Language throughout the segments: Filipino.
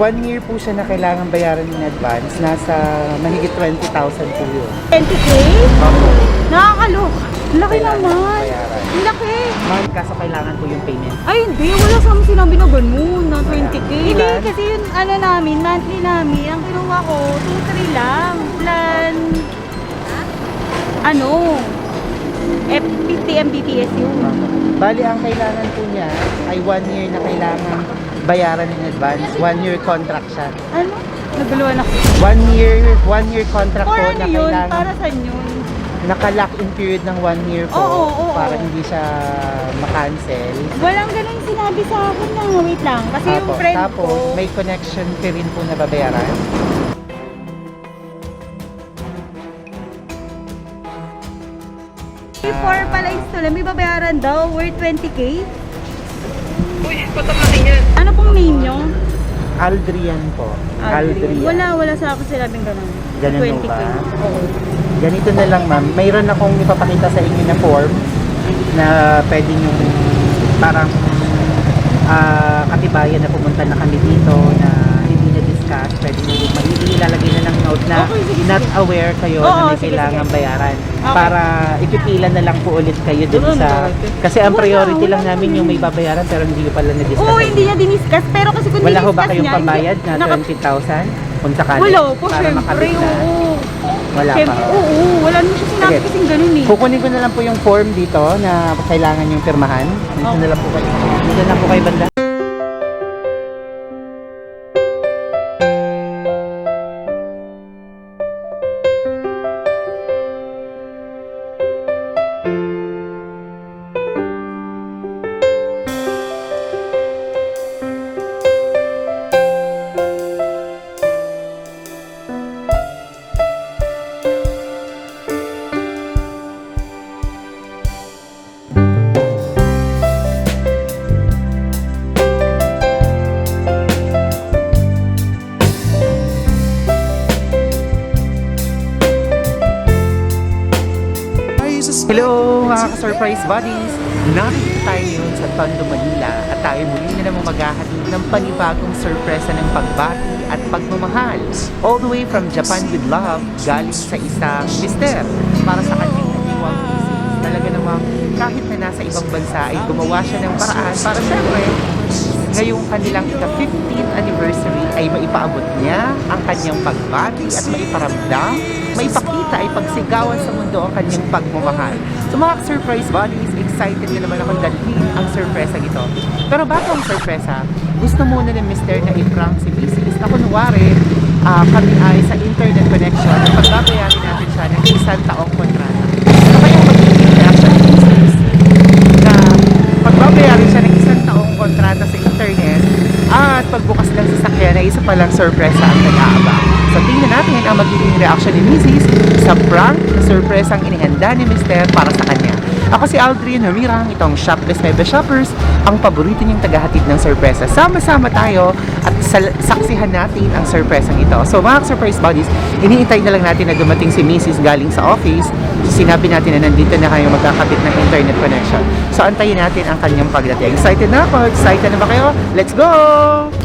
one year po siya na kailangan bayaran in advance, nasa mahigit 20,000 po yun. 20k? Nakakaloka. Laki Kailangan naman. bayaran. Ang Laki. Ma'am, kaso kailangan ko yung payment. Ay, hindi. Wala sa amin sinabi na ganun, na 20k. Hindi, kasi yung ano namin, monthly namin, ang kinuha ko, 2-3 lang. Plan, ano, F50 Mbps yun. Bali, ang kailangan po niya ay one year na kailangan bayaran in advance. One year contract siya. Ano? Naguluhan ako. One year, one year contract Or po ano na yun? kailangan Para saan yun? naka-lock in period ng one year po Oo, oo, para oo. hindi siya makancel. Walang ganun sinabi sa akin na. Wait lang. Kasi yung friend tapos ko, may connection fee rin po na babayaran. before pala install, may babayaran daw, worth 20k. Uy, patap natin yan. Ano pong name nyo? Aldrian po. Aldrian. Wala, wala sa akin sinabing ganun. Ganun 20k. ba? Oo. Ganito na lang ma'am. Mayroon akong ipapakita sa inyo na form na pwede nyo parang ah, katibayan na pumunta na kami dito na discuss. Pwede nyo may ilalagay na lang note na Okay, sige, not sige. aware kayo Oo, na may sige, kailangan sige. bayaran. Okay. Para ipipila na lang po ulit kayo dun sa... Kasi ang Wala, priority wala lang namin yung may babayaran pero hindi ko pala na-discuss. Oo, hindi niya diniscuss. Pero kasi kung Wala ho diniscuss ba kayong niya, pambayad na naka- 20,000? Kung sakali. Wala po, para syempre. makabit na. Oo. Wala Syempre, pa. oo. Wala naman siya sinabi Sige. kasing ganun eh. Kukunin ko na lang po yung form dito na kailangan yung pirmahan. Dito na lang po kayo. Dito na po kayo banda. Ka-surprise buddies! Narito tayo ngayon sa Tondo, Manila at tayo muli na naman maghahatid ng panibagong sorpresa ng pagbati at pagmamahal. All the way from Japan with love, galing sa isang mister para sa kanyang natiwang misis. Talaga namang kahit na nasa ibang bansa ay gumawa siya ng paraan para syempre ngayong kanilang ika-15th anniversary ay maipaabot niya ang kanyang pagbati at maiparamdam, maipakita ay pagsigawan sa mundo ang kanyang pagmamahal. So mga surprise buddies, excited na naman ako dalhin ang surpresa ito. Pero bago ang surpresa, gusto muna ng mister na i-prank si Mrs. na kunwari ah, kami ay sa internet connection at pagbabayarin natin siya ng isang taong kontrata. Ano kayang magiging reaction ni Mrs. na pagbabayarin siya ng isang taong kontrata sa internet at pagbukas lang sa sakyan ay isa palang sorpresa ang nag-aabang. So tingnan natin ang magiging reaction ni Mrs. sa prank na sorpresa ang inihanda ni Mr. para sa kanya. Ako si Aldrin Hamirang, itong Shopless Bebe Shoppers, ang paborito niyong tagahatid ng sorpresa. Sama-sama tayo at saksihan natin ang sorpresang ito. So mga surprise buddies, iniintay na lang natin na dumating si Mrs. galing sa office. So, sinabi natin na nandito na kayo magkakabit ng internet connection. So antayin natin ang kanyang pagdating. Excited na ako? Excited na ba kayo? Let's go!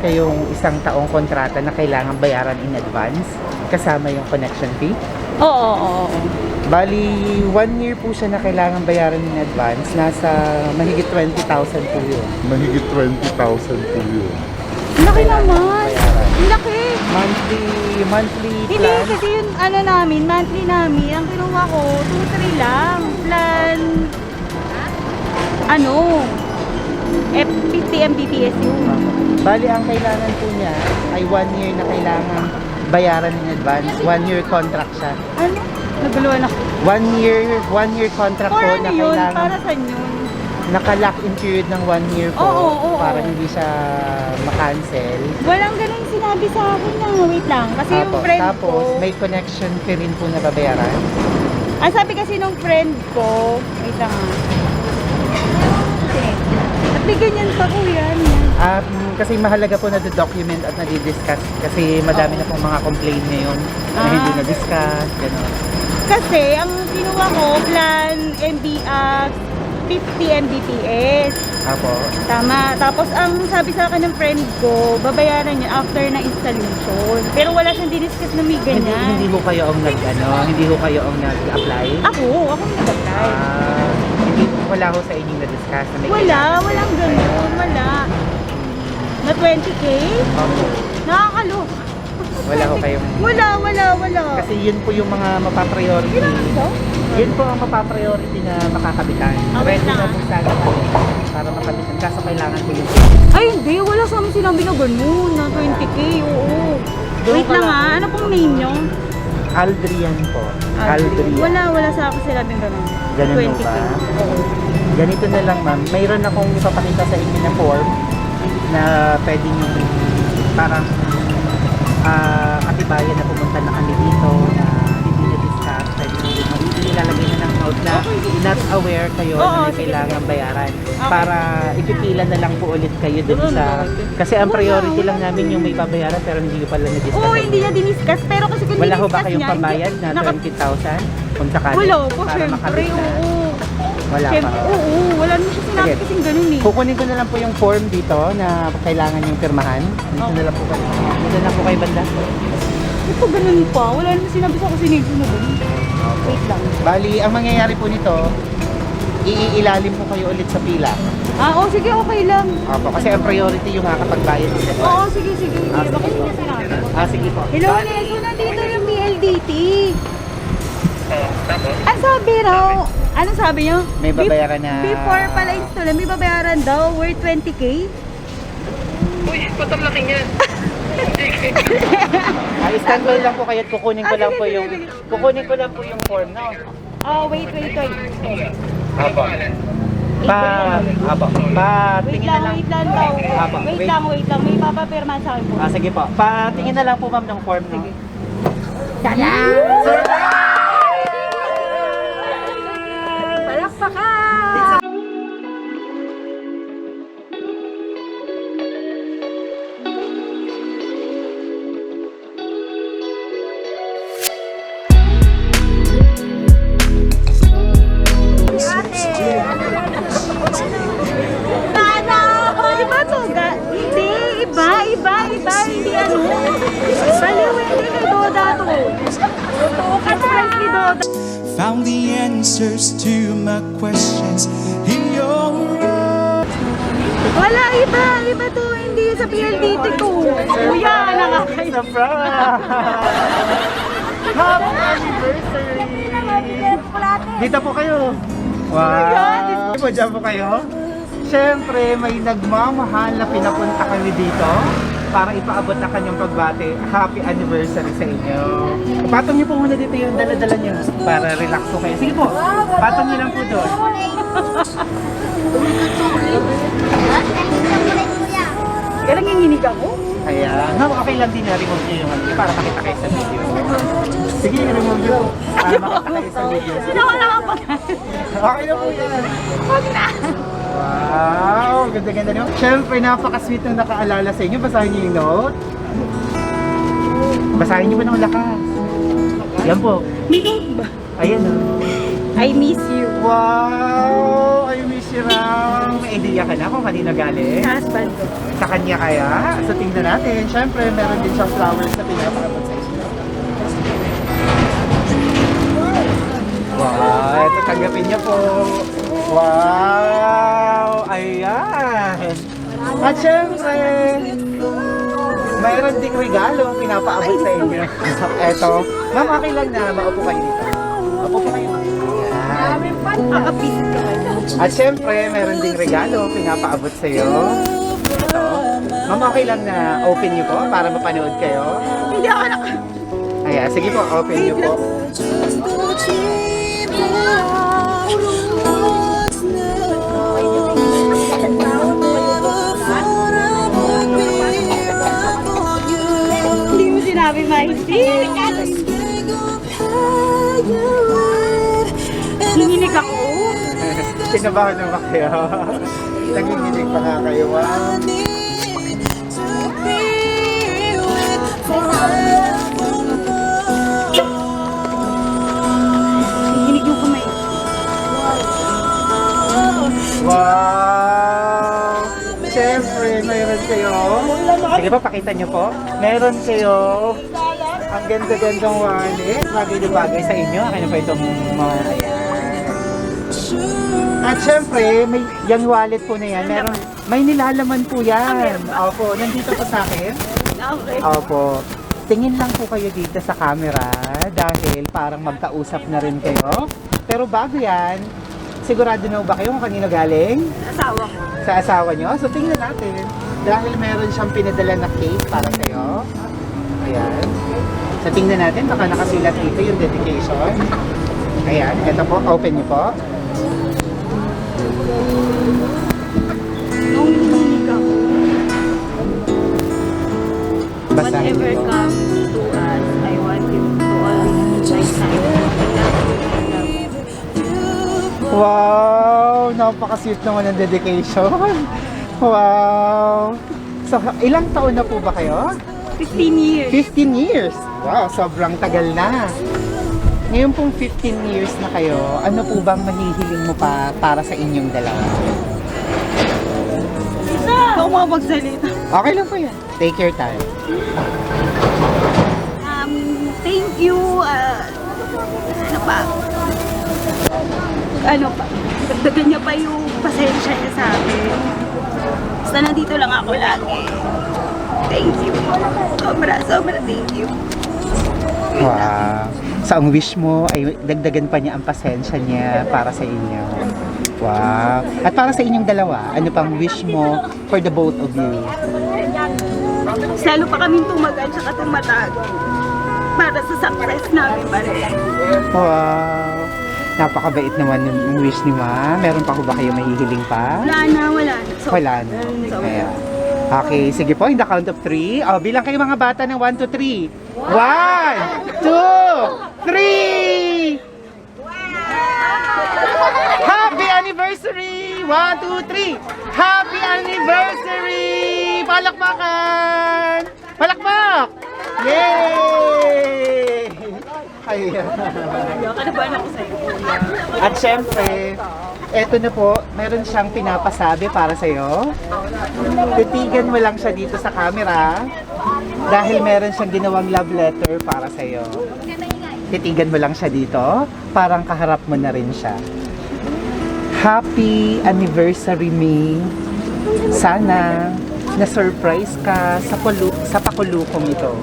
Kayong isang taong kontrata na kailangan bayaran in advance kasama yung connection fee. Oo, oo, oo. Bali, one year po siya na kailangan bayaran in advance. Nasa mahigit 20,000 po yun. mahigit 20,000 po yun. Laki naman. Laki. Monthly, monthly Hindi, plan. kasi yung ano namin, monthly namin, ang kinuha ko, 2-3 lang. Plan, ano, F50 Mbps yun. Bali, ang kailangan po niya ay one year na kailangan bayaran in advance. One year contract siya. Ano? Naguluhan ako. One year, one year contract For po ano na yun? kailangan Para saan yun? naka-lock in period ng one year po Oo, oo, para oo. hindi siya makancel. Walang ganun sinabi sa akin na. Wait lang. Kasi yung friend tapos ko, may connection fee rin po na babayaran. ang sabi kasi nung friend ko, wait lang ah. Ganyan pa kuya. ano? Um, kasi mahalaga po na document at na-discuss kasi madami na pong mga complaint ngayon na Ah. hindi na-discuss, gano'n. Kasi ang kinuha ko, plan MB, ah, 50 Mbps. Apo. Tama. Tapos ang sabi sa akin ng friend ko, babayaran niya after na installation. Pero wala siyang diniscuss na may Hindi, ganyan. hindi ho kayo ang nag, ano, hindi ho kayo ang nag-apply? Ako, ako yung nag-apply. Ah, wala ho sa inyong na-discuss na may wala, kailangan walang kayo. ganun, wala. Na 20k? Opo. Nakakaloka. Wala ho kayong... Wala, wala, wala. Kasi yun po yung mga mapapriority. Kailangan ito? Yun po ang mapapriority na makakabitan. Ah, wait Ready na po sana para makabitan. Kaso kailangan po yung Ay, hindi. Wala sa amin sinabi na ganun. Na 20k, oo. Doon Wait ka lang lang. ah. Ano pong name nyo? Aldrian po. Aldrian. Wala, wala sa akin sinabing ganun. Ganun ho 20K. ba? Oo. Ganito na lang ma'am. Mayroon akong ipapakita sa inyo na form na pwede nyo parang ah katibayan na pumunta na kami dito ilalagay na ng note na not aware kayo Oo, na may sige, kailangan bayaran. Para ipipilan na lang po ulit kayo dun sa... Kasi ang priority lang namin yung may babayaran pero hindi ko pala na-discuss. Oo, hindi niya diniscuss. Pero kasi kung Wala ho ba diniscuss kayong niya, pambayad na naka- 20,000? Kung sakali? Wala po, para syempre. na. Oo. Wala Syempre, pa. oo. Wala naman siya sinabi Sige. kasing ganun eh. Kukunin ko na lang po yung form dito na kailangan yung pirmahan. Dito Okay. na lang po kayo. Dito na lang po kayo banda. Ito ganun pa. Wala naman sinabi sa akin sinigil na ganun. Wait lang. Bali, ang mangyayari po nito, iilalim po kayo ulit sa pila. Ah, oh, sige, okay lang. Opo, kasi ang priority yung makakapagbayad ng. Oo, sige, sige. Ah, sige Bakit po. niya sinabi? Ah, sige po. Hello, Bali, Neso. Nandito yung PLDT. Oh, tapos? Ang sabi raw, anong sabi niyo? May babayaran na- Before pala install, may babayaran daw worth 20k. Uy, ba't ang laki niyan? ah, stand by lang po kayo at kukunin ko Ah, lang po yung kukunin ko lang po yung form, no? Oh, wait, wait, wait. Apo. Pa, apo. Pa, Wait tingin lang, na lang. wait lang daw. Apo, Wait, wait. lang, wait lang. May papapirma sa akin po. Ah, sige po. Patingin na lang po ma'am ng form, no? Tada! Palakpakan! Nagmamahal na pinapunta kami dito para ipaabot na kanyang pagbati. Happy anniversary sa inyo. Patong niyo po muna dito yung dala-dala niyo para relax po kayo. Sige po, patong niyo lang po doon. Kailan nginginig ako? Ayan. No, okay lang din na remove niyo yung ano, para makita kayo sa video. Sige, remove niyo. Para makita kayo sa video. Sino ko lang ako? Okay na po yan. Huwag na. Wow! Ganda-ganda niyo. Siyempre, napaka-sweet ng nakaalala sa inyo. Basahin niyo yung note. Basahin niyo po ng lakas. Yan po. Ayan o. I miss you. Wow! I miss you raw. May idea ka na kung kanino galing? Husband ko. Sa kanya kaya? So tingnan natin. Siyempre, meron din siyang flowers na pinapaabot sa inyo. Wow! Ito, tanggapin niyo po. Wow! Ayan! At syempre, Mayroon ding regalo pinapaabot sa inyo. Eto. Ma'am, okay lang na maupo kayo dito. Maupo po kayo. Yan. Kakapisit ka kayo. At syempre, meron ding regalo pinapaabot sa iyo. Ito. Ma'am, okay lang na open niyo po para mapanood kayo. Hindi ako naka... Ayan, sige po, open niyo po. Sinabi mahilig. Hininig ako. Kinabahan na ba kayo? Naginginig pa nga kayo, wow. Sige pa, pakita niyo po. Meron kayo. Ang ganda-gandang wallet. Bagay na bagay sa inyo. Kaya pa itong mga ayan. At syempre, may yung wallet po na yan. Meron, may nilalaman po yan. Opo, nandito po sa akin. Opo. Tingin lang po kayo dito sa camera dahil parang magkausap na rin kayo. Pero bago yan, sigurado na ba kayo kung kanino galing? Asawa ko. Sa asawa nyo? So tingnan natin. Dahil meron siyang pinadala na cake para sa'yo. Ayan. So tingnan natin, baka nakasulat dito yung dedication. Ayan, eto po, open niyo po. Basahin whatever po. comes to us, I want you to always my side. Wow! Napaka-sweet naman ng dedication. Wow! So, ilang taon na po ba kayo? 15 years. 15 years! Wow, sobrang tagal na. Ngayon pong 15 years na kayo, ano po bang mahihiling mo pa para sa inyong dalawa? Ako mga magsalita. Okay lang po yan. Take your time. Um, thank you. Uh, ano pa? Ano pa? Dagdagan niya pa yung pasensya niya sa akin. Basta nandito lang ako lagi. Thank you. Sobra, sobra thank you. Wow. So, ang wish mo ay dagdagan pa niya ang pasensya niya para sa inyo. Wow. At para sa inyong dalawa, ano pang wish mo for the both of you? Lalo pa kaming tumagal tsaka tumatag. Para sa success namin pareho. Wow. Napakabait naman yung wish ni Ma. Meron pa ko ba kayo mahihiling pa? Wala na, wala na. So, Wala na. Ayan. Okay, sige po. In the count of three. Oh, bilang kayo mga bata ng 1 to 3. 1, 2, 3! Happy anniversary! 1, 2, 3! Happy anniversary! Palakpakan! Palakpak! Yay! Ayan. kanabahan ako sa'yo. At syempre, eto na po, meron siyang pinapasabi para sa'yo. Titigan mo lang siya dito sa camera dahil meron siyang ginawang love letter para sa'yo. Titigan mo lang siya dito, parang kaharap mo na rin siya. Happy anniversary me. Sana na-surprise ka sa, pulu- sa pakulukong ito.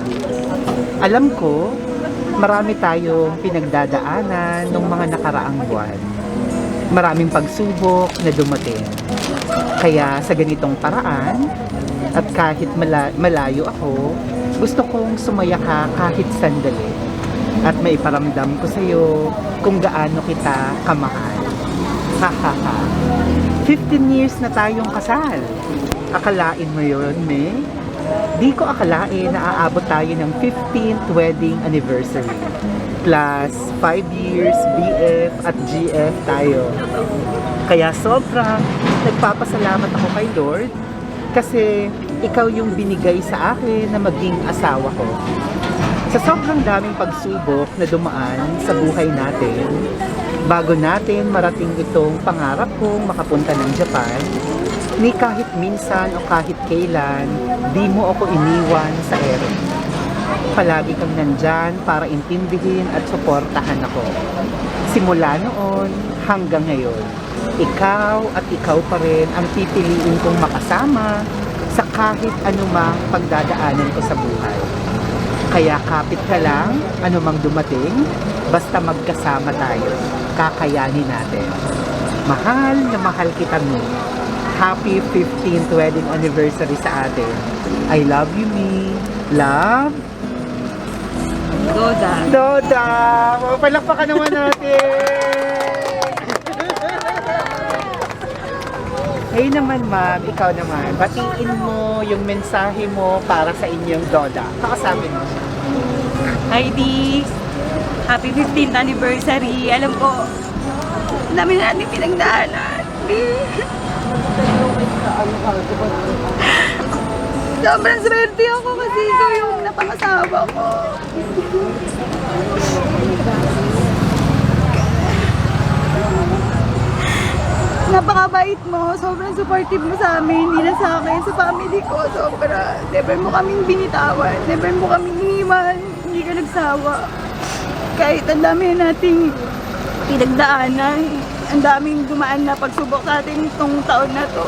Alam ko, marami tayong pinagdadaanan ng mga nakaraang buwan. Maraming pagsubok na dumating. Kaya sa ganitong paraan, at kahit mala- malayo ako, gusto kong sumaya ka kahit sandali. At maiparamdam ko sa iyo kung gaano kita kamahal. Ha ha ha. 15 years na tayong kasal. Akalain mo yun, me? Di ko akalain na aabot tayo ng 15th wedding anniversary. Plus, 5 years BF at GF tayo. Kaya sobrang nagpapasalamat ako kay Lord kasi ikaw yung binigay sa akin na maging asawa ko. Sa sobrang daming pagsubok na dumaan sa buhay natin, bago natin marating itong pangarap kong makapunta ng Japan, ni kahit minsan o kahit kailan, di mo ako iniwan sa ere. Palagi kang nandyan para intindihin at suportahan ako. Simula noon hanggang ngayon, ikaw at ikaw pa rin ang pipiliin kong makasama sa kahit anumang pagdadaanan ko sa buhay. Kaya kapit ka lang, anumang dumating, basta magkasama tayo, kakayanin natin. Mahal na mahal kita mi. Happy 15th wedding anniversary sa atin. I love you, mi. Love, Doda. Doda! Palakpakan naman natin! Hey naman ma'am, ikaw naman, batiin mo yung mensahe mo para sa inyong Doda. Kakasabi mo siya. Heidi, happy 15th anniversary. Alam ko, ang dami na natin pinagdaanan. Sobrang swerte ako kasi ikaw yung napangasawa ko. Napakabait mo, sobrang supportive mo sa amin, hindi lang sa akin, sa family ko, sobra. Never mo kaming binitawan, never mo kaming iniwan, hindi ka nagsawa. Kahit ang dami nating pinagdaanan, ang daming dumaan na pagsubok sa atin itong taon na to.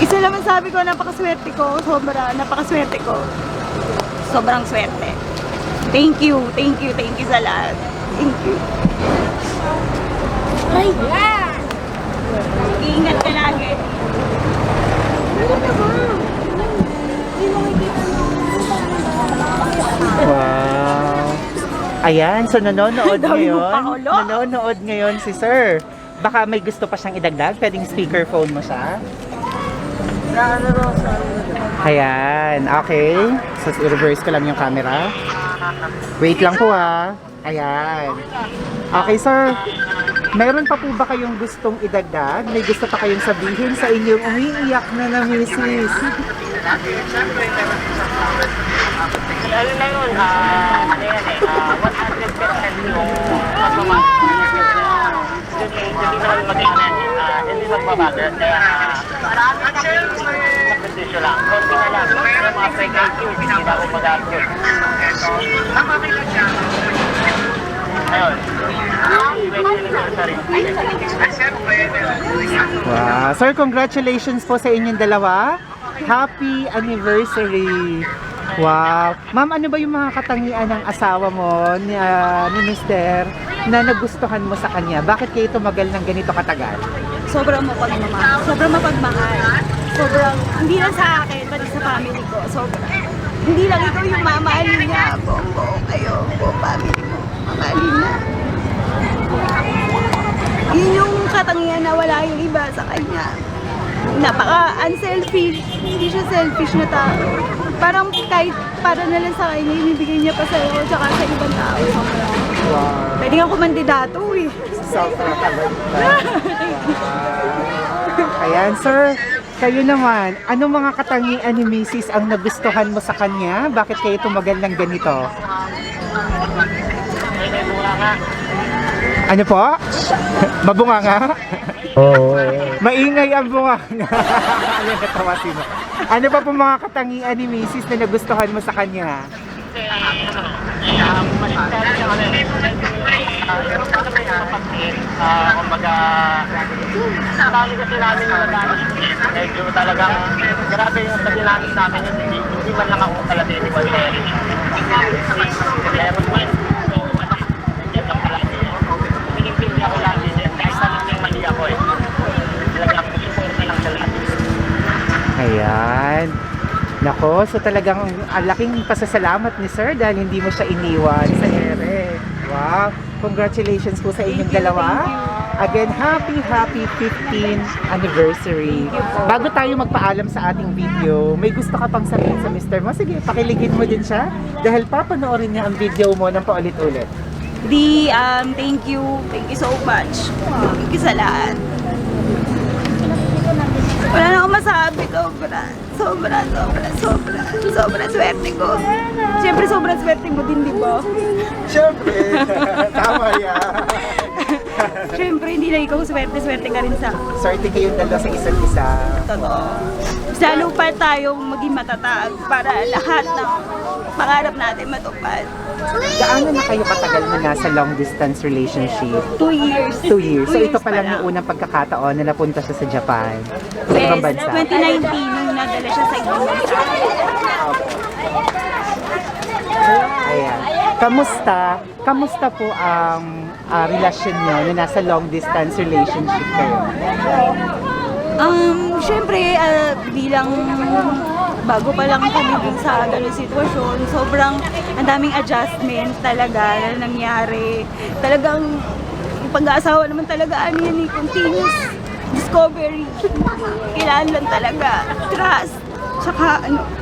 Isa ang sabi ko, napakaswerte ko, sobra, napakaswerte ko. Sobrang swerte. Thank you, thank you, thank you sa lahat. Thank you. Ay, yeah! Iingat ka lagi. Wow! Ayan, so nanonood ngayon. Nanonood ngayon si Sir. Baka may gusto pa siyang idagdag, pwedeng speakerphone mo siya. Ayan, okay. So, i-reverse ko lang yung camera. Wait lang po ah. Ayan. Okay, sir. Meron pa po ba kayong gustong idagdag? May gusto pa kayong sabihin sa inyong umiiyak na na misis? Lalo na yun, ah, ano yan eh, ah, 100% yung pagmamahal. Yung hindi naman mag-ano, ah, hindi magbabago. Kaya, maraming sakripisyo lang. Konti na lang. Yung mga precautions, hindi na ako mag-gastos. Ayun. Wow. Sir, congratulations po sa inyong dalawa. Happy anniversary. Wow. Ma'am, ano ba yung mga katangian ng asawa mo ni, ah, ni Mister na nagustuhan mo sa kanya? Bakit kayo tumagal ng ganito katagal? Sobrang mapagmamahal. Sobrang mapagmahal. Sobrang, hindi lang sa akin, pati sa family ko. Sobrang, hindi lang ikaw yung mamahalin niya. Buong buo kayo, buong family mo. Mamahalin na. Yun yung katangian na wala yung iba sa kanya. Napaka-unselfish. Hindi siya selfish na tao. Parang kahit para na lang sa kanya, inibigay niya pa sa'yo tsaka sa ibang tao. Wow. Pwede kang kumandidato eh. Sobrang kabait Ayan, sir. Kayo naman, anong mga katangian ni Mrs. ang nagustuhan mo sa kanya? Bakit kayo tumagal ng ganito? Ano po? Mabunga nga? Oo. Maingay ang bunga nga. ano natawa sino? Ano pa po mga katangian ni Mrs. na nagustuhan mo sa kanya? Ah, kumbaga, marami kasi namin na dahil medyo talagang grabe yung sa ginamit namin yun, hindi, hindi man lang ako pala tiniwan sa Kaya mas man, so, ano, yan lang pala. Pinipindi ako lagi din, kahit anong yung mali ako eh. Talagang support na lang sa lahat. Ayan. Nako, so talagang ang laking pasasalamat ni Sir dahil hindi mo siya iniwan sa ere. Wow. Congratulations po sa inyong dalawa. Again, happy, happy 15th anniversary. Bago tayo magpaalam sa ating video, may gusto ka pang sabihin sa Mr. mo? Sige, pakiligin mo din siya dahil papanoorin niya ang video mo ng paulit-ulit. Di, um, thank you. Thank you so much. Thank you sa lahat. Wala na akong masabi. Sobra. Sobra, sobra, sobra. Sobra swerte ko. Siyempre, sobrang swerte mo din, di ba? Siyempre, tama yan. Siyempre, hindi lang ikaw swerte-swerte ka rin sa Swerte kayong dalawa sa isa't isa. totoo. Lalo pa tayong maging matatag para lahat ng pangarap natin matupad. Gaano na kayo katagal na nasa long distance relationship? Two years. Two years. So Two ito years pa lang lang. yung unang pagkakataon na napunta siya sa Japan. Sa Yes, ibang bansa. 2019 nung nadala siya sa ibang bansa. Ayan. Kamusta? Kamusta po ang ah, relasyon nyo na nasa long distance relationship kayo? Um, syempre, ah, bilang bago pa lang kami dun sa ganung sitwasyon, sobrang ang daming adjustment talaga na nangyari. Talagang pag-aasawa naman talaga, ano yan eh, continuous discovery. Kailangan lang talaga trust, tsaka ano,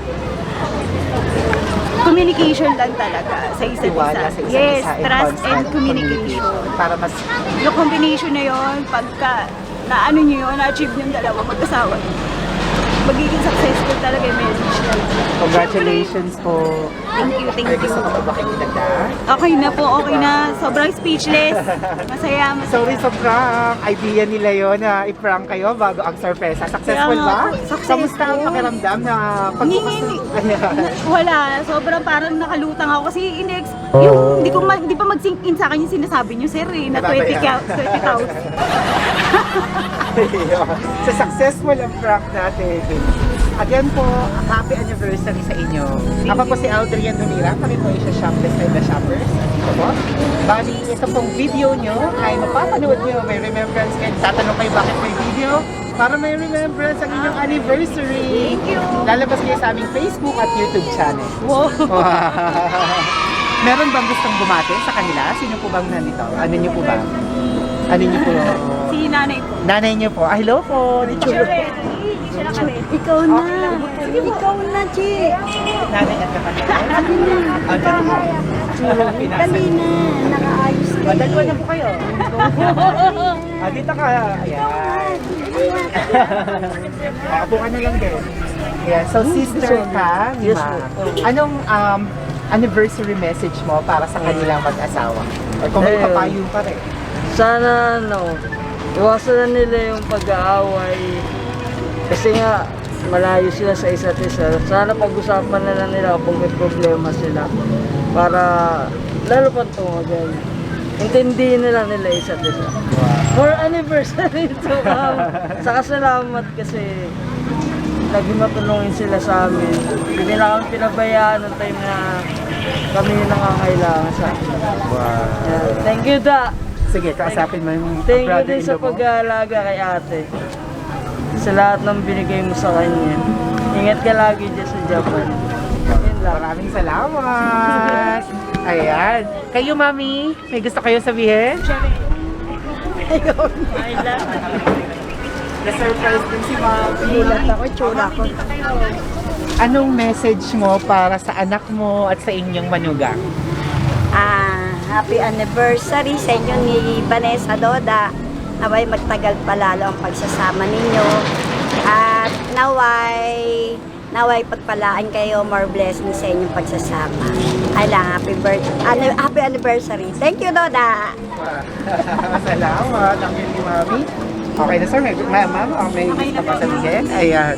communication lang talaga sa isa't isa. sa isa't Yes, isa and trust constant and communication. Para mas Yung combination na yon pagka na ano nyo yun, na-achieve yung dalawa mag-asawa, magiging successful talaga yung marriage congratulations po. Thank you, thank you. gusto ko pa ba kayo idagdag? Okay na po, okay na. Sobrang speechless. Masaya, masaya. Sorry sa prank. Idea nila yon na i-prank kayo bago ang sorpresa. Successful Kaya nga ba? po, successful. Kamusta ang pakiramdam na pagbukas hindi. Wala, sobrang parang nakalutang ako kasi hindi, yung, hindi ko ma, hindi pa mag-sink in sa akin yung sinasabi niyo, sir, eh, na 20 Nababayan. ka- 20,000. Ayun. so successful ang prank natin. Again po, happy anniversary sa inyo. Ako po si Aldrian Lumira, kami po ay sa Shopless by the Shoppers. Ito po. Bali, ito pong video nyo ay mapapanood nyo, may remembrance kayo. Tatanong kayo bakit may video? Para may remembrance ang inyong anniversary. Thank you. Lalabas kayo sa aming Facebook at YouTube channel. Wow. Meron bang gustong bumate sa kanila? Sino po bang nandito? Ano nyo po ba? Ano nyo po? Si nanay po. Nanay niyo po. Ah, hello po. Siya ready. Ikaw na. Ikaw na, Chi. Nanay at kapatid. Ano na? Ang dalawa. Dali na. Nakaayos ka. Madalwa na po kayo. ah, dito ka. Ayan. Ako ka na lang din. Ayan. So, sister ka ni Ma. Anong um, anniversary message mo para sa kanilang mag-asawa? Or kung may Eh, papayo ka rin. sana ano, iwasan na nila yung pag-aaway. Kasi nga, malayo sila sa isa't isa. Sana pag-usapan na lang nila kung may problema sila. Para lalo pang tumagal. Intindihin nila nila isa't isa. For anniversary to ma'am. Saka salamat kasi naging matulungin sila sa amin. Hindi na kami pinabayaan ng time na kami yung nangangailangan sa akin. Yeah. Thank you, Da. Sige, kausapin mo yung Thank you din sa pag-aalaga kay ate. Sa lahat ng binigay mo sa kanya. Ingat ka lagi dyan sa Japan. Yun lang. Maraming salamat. Ayan. Kayo, Mami, may gusto kayo sabihin? Ayun. Na-surprise din si Mami. Gulat ako, tsura ko. Anong message mo para sa anak mo at sa inyong manugang? Ah, happy anniversary sa inyo ni Vanessa Doda. Naway magtagal pa lalo ang pagsasama ninyo. At naway, naway pagpalaan kayo, more blessings sa inyong pagsasama. Ay lang, happy, birth, happy anniversary. Thank you, Doda! Salamat. Ang ni Mami. Okay na sir, may, ma ma'am, oh, may gusto pa sabihin? Ayan.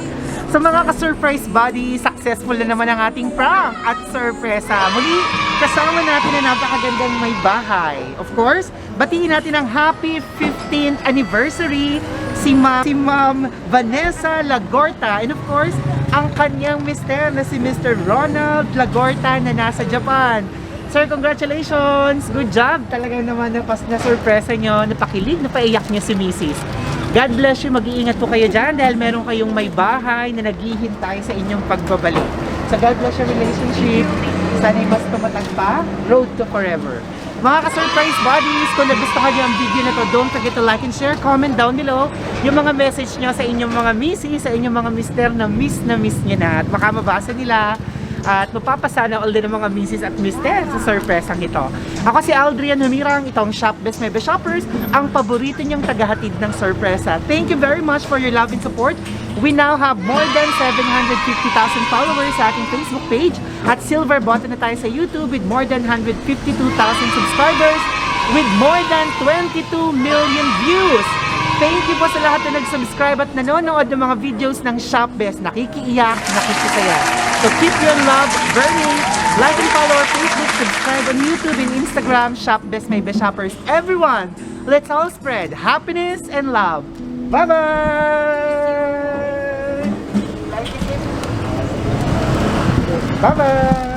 Sa mga ka-surprise buddy, successful na naman ang ating prank at sorpresa. Muli, kasama natin na napakagandang may bahay. Of course, batiin natin ang happy 15th anniversary si Ma si Ma'am Vanessa Lagorta and of course, ang kanyang mister na si Mr. Ronald Lagorta na nasa Japan. Sir, congratulations! Good job! Talaga naman na pas na sorpresa nyo, napakilig, napaiyak nyo si Mrs. God bless you, mag-iingat po kayo dyan dahil meron kayong may bahay na naghihintay sa inyong pagbabalik. So God bless your relationship. Sana'y mas tumatag pa. Road to forever. Mga ka-surprise buddies, kung nagustuhan nyo ang video na to, don't forget to like and share, comment down below yung mga message nyo sa inyong mga missy, sa inyong mga mister na miss na miss nyo na at baka mabasa nila at mapapasana all din ng mga misis at mister sa surpresang ito. Ako si Aldrian Humirang, itong Shop Best Mebe Shoppers, ang paborito niyong tagahatid ng sorpresa. Thank you very much for your love and support. We now have more than 750,000 followers sa ating Facebook page at silver button na tayo sa YouTube with more than 152,000 subscribers. with more than 22 million views. Thank you po sa lahat na nag-subscribe at nanonood ng mga videos ng Shopbest. Nakikiiyak, nakikisaya. So keep your love burning. Like and follow our Facebook, subscribe on YouTube and Instagram, Shopbest May Best Shoppers. Everyone, let's all spread happiness and love. Bye-bye! Bye-bye!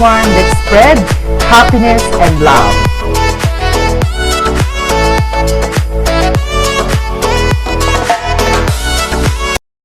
Everyone, let's spread happiness and love.